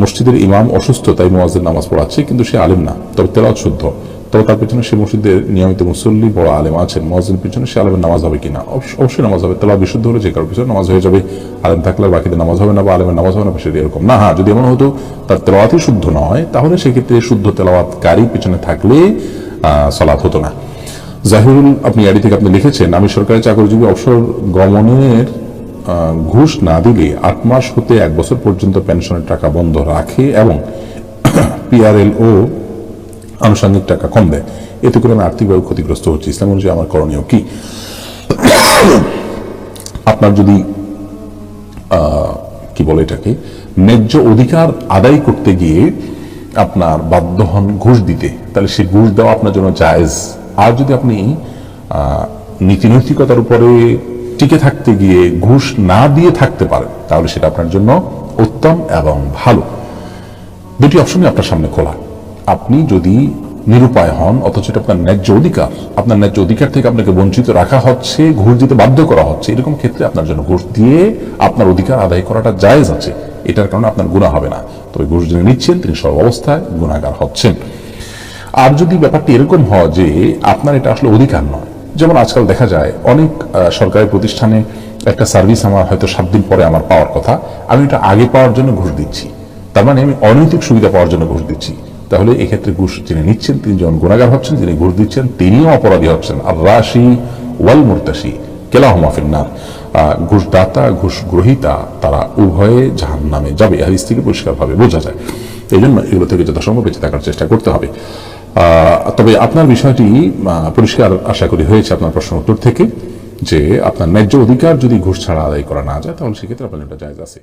মসজিদের ইমাম অসুস্থ, তাই মোয়াজের নামাজ পড়াচ্ছে, কিন্তু সে আলেম না। তবে তেলাওয়াত শুদ্ধ। তবে তার পেছনে সে মসজিদের নিয়মিত মুসল্লি, বড় আলেম আছেন। মোয়াজের পিছনে সে আলেমের নামাজ হবে কিনা? অবশ্যই নামাজ হবে। তেলাওয়াত বিশুদ্ধ হলে যে কারোর পিছনে নামাজ হয়ে যাবে। আলেম থাকলে বাকিদের নামাজ হবে না বা আলেমের নামাজ হবে না, সেটা এরকম। না হ্যাঁ যদি এমন হতো, তার তেলাওয়াতই শুদ্ধ নয়, তাহলে সেক্ষেত্রে শুদ্ধ তেলাওয়াতকারী পিছনে থাকলে সালাত হতো না। জাহিরুল, আপনি আইডি থেকে আপনি লিখেছেন, আমি সরকারি চাকরিজীবী অবসর গমনের ঘুষ না দিলে আট মাস হতে এক বছর পর্যন্ত পেনশনের টাকা বন্ধ রাখে এবং পিআরএল ও আনুষঙ্গিক টাকা কম দেয়। এতে করে আমি আর্থিকভাবে ক্ষতিগ্রস্ত হচ্ছি। ইসলাম অনুযায়ী আমার করণীয় কি? আপনার যদি কি বলে এটাকে, ন্যায্য অধিকার আদায় করতে গিয়ে আপনার বাধ্য হন ঘুষ দিতে, তাহলে সেই ঘুষ দেওয়া আপনার জন্য জায়েজ। আর যদি আপনি নীতিনৈতিকতার উপরে টিকে থাকতে গিয়ে ঘুষ না দিয়ে থাকতে পারেন, তাহলে সেটা আপনার জন্য উত্তম এবং ভালো। দুটি অপশনই আপনার সামনে খোলা। আপনি যদি নিরুপায় হন, অথচ এটা আপনার ন্যায্য অধিকার, আপনার ন্যায্য অধিকার থেকে আপনাকে বঞ্চিত রাখা হচ্ছে, ঘুষ দিতে বাধ্য করা হচ্ছে, এরকম ক্ষেত্রে আপনার জন্য ঘুষ দিয়ে আপনার অধিকার আদায় করাটা জায়েজ আছে। এটার কারণে আপনার গুণা হবে না। তবে ঘুষ যিনি নিচ্ছেন, তিনি সর্ব অবস্থায় গুণাগার হচ্ছেন। আর যদি ব্যাপারটি এরকম হয় যে আপনার এটা আসলে অধিকার নয় যেমন আজকাল দেখা যায়, অনেক সরকারি প্রতিষ্ঠানে একটা সার্ভিস আমার হয়তো সাত দিন পরে আমার পাওয়ার কথা, আমি এটা আগে পাওয়ার জন্য ঘুষ দিচ্ছি। তার মানে আমি অনৈতিক সুবিধা পাওয়ার জন্য ঘুষ দিচ্ছি। তাহলে এক্ষেত্রে ঘুষ যিনি নিচ্ছেন, তিনি যখন গুণাগার হচ্ছেন, যিনি ঘুষ দিচ্ছেন, তিনিও অপরাধী হচ্ছেন। আর রাশি ওয়াল মুরতাসি কেলাহমা ফিন্নার। ঘুষদাতা ঘুষ গ্রহিতা তারা উভয়ে জাহান নামে যাবে হাদিস থেকে পরিষ্কারভাবে বোঝা যায়। এই জন্য এগুলো থেকে যথাসম্ভব বেঁচে থাকার চেষ্টা করতে হবে। তবে আপনার বিষয়টি পরিষ্কার আশা করি হয়েছে আপনার প্রশ্ন উত্তর থেকে, যে আপনার ন্যায্য অধিকার যদি ঘুষ ছাড়া আদায় করা না যায়, তাহলে সেক্ষেত্রে আপনার একটা জায়গা আছে।